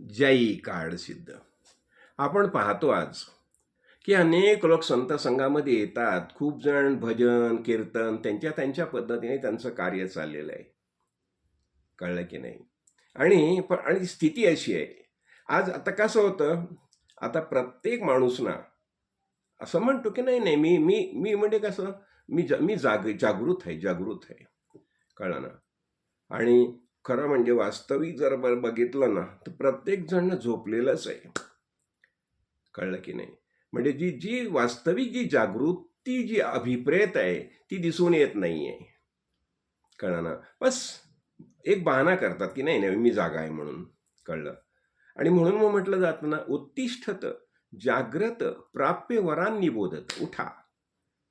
जयी काळ सिद्ध. आपण पाहतो आज की अनेक लोक संत संघामध्ये येतात. खूप जण भजन कीर्तन त्यांच्या त्यांच्या पद्धतीने त्यांचं कार्य चाललेलं आहे. कळलं की नाही? आणि पण आणि स्थिती अशी आहे. आज आता कसं होतं? आता प्रत्येक माणूस ना असं म्हणतो की नाही नाही मी मी मी म्हणजे कसं? मी जा मी जाग जागृत आहे जागृत आहे. कळलं ना? आणि खरं म्हणजे वास्तविक जर बघितलं ना तर प्रत्येक जण झोपलेलंच आहे. कळलं की नाही? म्हणजे जी जी वास्तविक जी जागृती जी अभिप्रेत आहे ती दिसून येत नाही आहे कळलं ना? बस एक बहाणा करतात की नाही नाही मी जागा आहे म्हणून. कळलं? आणि म्हणून मग म्हटलं जातं ना उत्तिष्ठत जाग्रत प्राप्य वरांनी बोधत. उठा.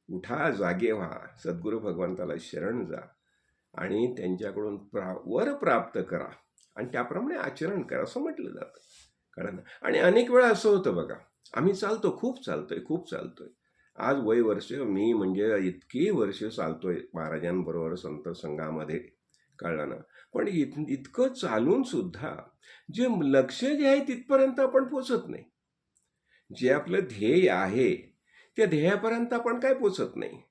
उठा जागे व्हा. सद्गुरू भगवंताला शरण जा. आणि त्यांच्याकडून प्रा वर प्राप्त करा. आणि त्याप्रमाणे आचरण करा. असं म्हटलं जातं. कळलं आणि अनेक वेळा असं होतं बघा. आम्ही चालतो खूप चालतोय खूप चालतोय. आज वय वर्ष मी म्हणजे इतकी वर्ष चालतोय महाराजांबरोबर संत संघामध्ये. कळलं ना? पण इत इतकं चालून सुद्धा जे लक्ष जे आहे तिथपर्यंत आपण पोचत नाही. जे आपलं ध्येय आहे त्या ध्येयापर्यंत आपण काय पोचत नाही.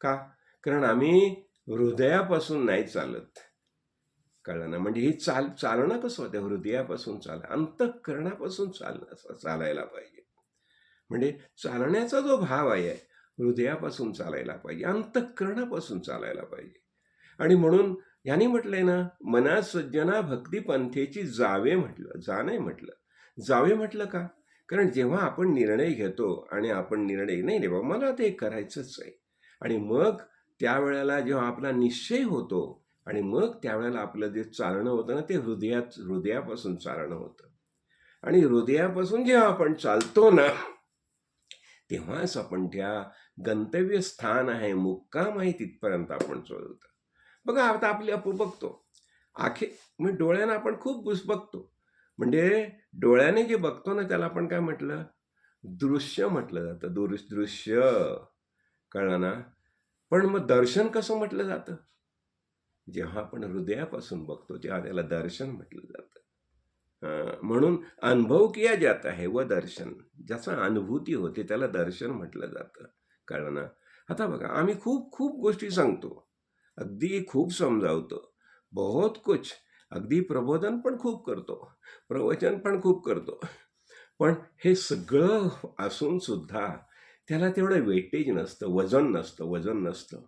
का? कारण आम्ही हृदयापासून नाही चालत. कळलं ना? म्हणजे ही चाल चालणं कसं होतं? हृदयापासून चाल अंतःकरणापासून चाल चालायला पाहिजे. म्हणजे चालण्याचा जो भाव आहे हृदयापासून चालायला पाहिजे अंतःकरणापासून चालायला पाहिजे. आणि म्हणून यांनी म्हटलंय ना मना सज्जना भक्ती पंथेची जावे म्हटलं जा नाही म्हटलं. जावे म्हटलं का? कारण जेव्हा आपण निर्णय घेतो आणि आपण निर्णय नाही रे बाबा मला ते करायचंच आहे. आणि मग त्यावेळेला जेव्हा आपला निश्चय होतो आणि मग त्यावेळेला आपलं जे चालणं होतं ना ते हृदयात हृदयापासून चालणं होतं. आणि हृदयापासून जेव्हा आपण चालतो ना तेव्हाच आपण त्या गंतव्य स्थान आहे मुक्काम आहे तिथपर्यंत आपण चालतो. बघा आता आपली आपण बघतो. आखे म्हणजे डोळ्यानं आपण खूप बुस बघतो. म्हणजे डोळ्याने जे बघतो ना त्याला आपण काय म्हटलं? दृश्य म्हटलं जातं. दुरुस दृश्य. कळलं ना? पण मग दर्शन कसं म्हटलं जातं? जेव्हा आपण हृदयापासून बघतो तेव्हा त्याला दर्शन म्हटलं जातं. म्हणून अनुभव किया जात आहे व दर्शन? ज्याचा अनुभूती होते त्याला दर्शन म्हटलं जातं. कारण ना आता बघा आम्ही खूप खूप गोष्टी सांगतो. अगदी खूप समजावतो. बहुत कुछ. अगदी प्रबोधन पण खूप करतो. प्रवचन पण खूप करतो. पण हे सगळं असून सुद्धा त्याला तेवढं वेटेज नसतं वजन नसतं वजन नसतं.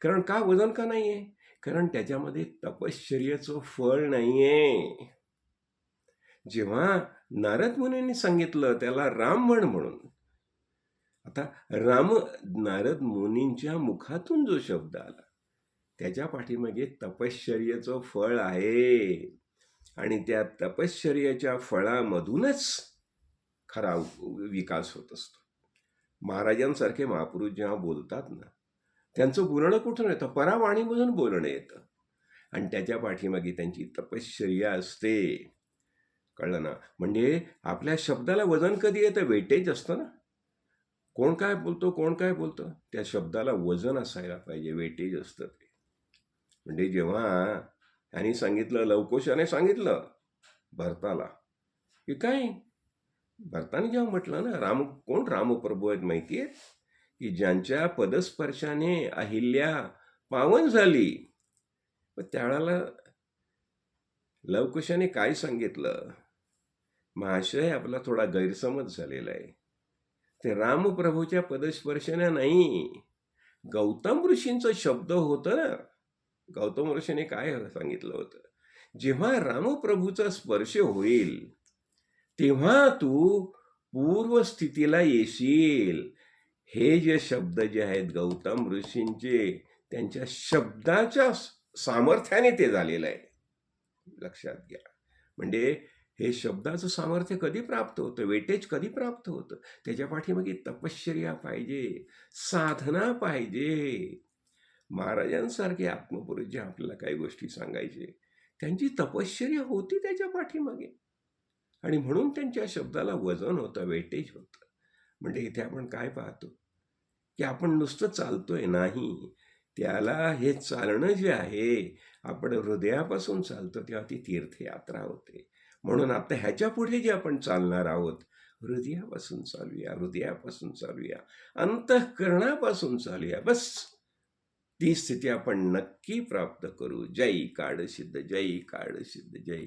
कारण का वजन का नाही आहे कारण त्याच्यामध्ये तपश्चर्याचं फळ नाही आहे जेव्हा नारद मुनींनी सांगितलं त्याला रामवण म्हणून. आता राम नारद मुनींच्या मुखातून जो शब्द आला त्याच्या पाठीमागे तपश्चर्याचं फळ आहे. आणि त्या तपश्चर्याच्या फळामधूनच खरा विकास होत असतो. महाराजांसारखे महापुरुष जेव्हा बोलतात ना त्यांचं बोलणं कुठून येतं? परावाणीमधून बोलणं येतं. आणि त्याच्या पाठीमागे त्यांची तपश्चर्या असते. कळलं ना? म्हणजे आपल्या शब्दाला वजन कधी येतं? वेटेज असतं ना. कोण काय बोलतो कोण काय बोलतं? त्या शब्दाला वजन असायला पाहिजे वेटेज असतं ते. म्हणजे जेव्हा यांनी सांगितलं लवकोशाने सांगितलं भरताला की काय? भरताने जेव्हा म्हटलं ना राम कोण रामप्रभू आहेत माहिती आहेत की ज्यांच्या पदस्पर्शाने अहिल्या पावन झाली. मग त्यावेळेला लवकुशाने काय सांगितलं? महाशय आपला थोडा गैरसमज झालेला आहे. ते रामप्रभूच्या पदस्पर्शाने नाही. गौतम ऋषींचा शब्द होतं ना. गौतम ऋषीने काय सांगितलं होतं? जेव्हा रामप्रभूचा स्पर्श होईल तेव्हा तू पूर्वस्थितीला येशील. हे जे शब्द जे आहेत गौतम ऋषींचे त्यांच्या शब्दाच्या सामर्थ्याने ते झालेलं आहे. लक्षात घ्या. म्हणजे हे शब्दाचं सामर्थ्य कधी प्राप्त होतं? वेटेज कधी प्राप्त होतं? त्याच्या पाठीमागे तपश्चर्या पाहिजे साधना पाहिजे. महाराजांसारखे आत्मपुरुष जे आपल्याला काही गोष्टी सांगायचे त्यांची तपश्चर्या होती त्याच्या पाठीमागे. आणि म्हणून त्यांच्या शब्दाला वजन होतं वेटेज होतं. म्हणजे इथे आपण काय पाहतो? की आपण नुसतं चालतोय नाही. त्याला हे चालणं जे आहे आपण हृदयापासून चालतो तेव्हा ती तीर्थयात्रा होते. म्हणून आता ह्याच्या पुढे जे आपण चालणार आहोत हृदयापासून चालूया हृदयापासून चालूया अंतःकरणापासून चालूया बस. ती स्थिती आपण नक्की प्राप्त करू. जय काळ सिद्ध जय काळ सिद्ध जय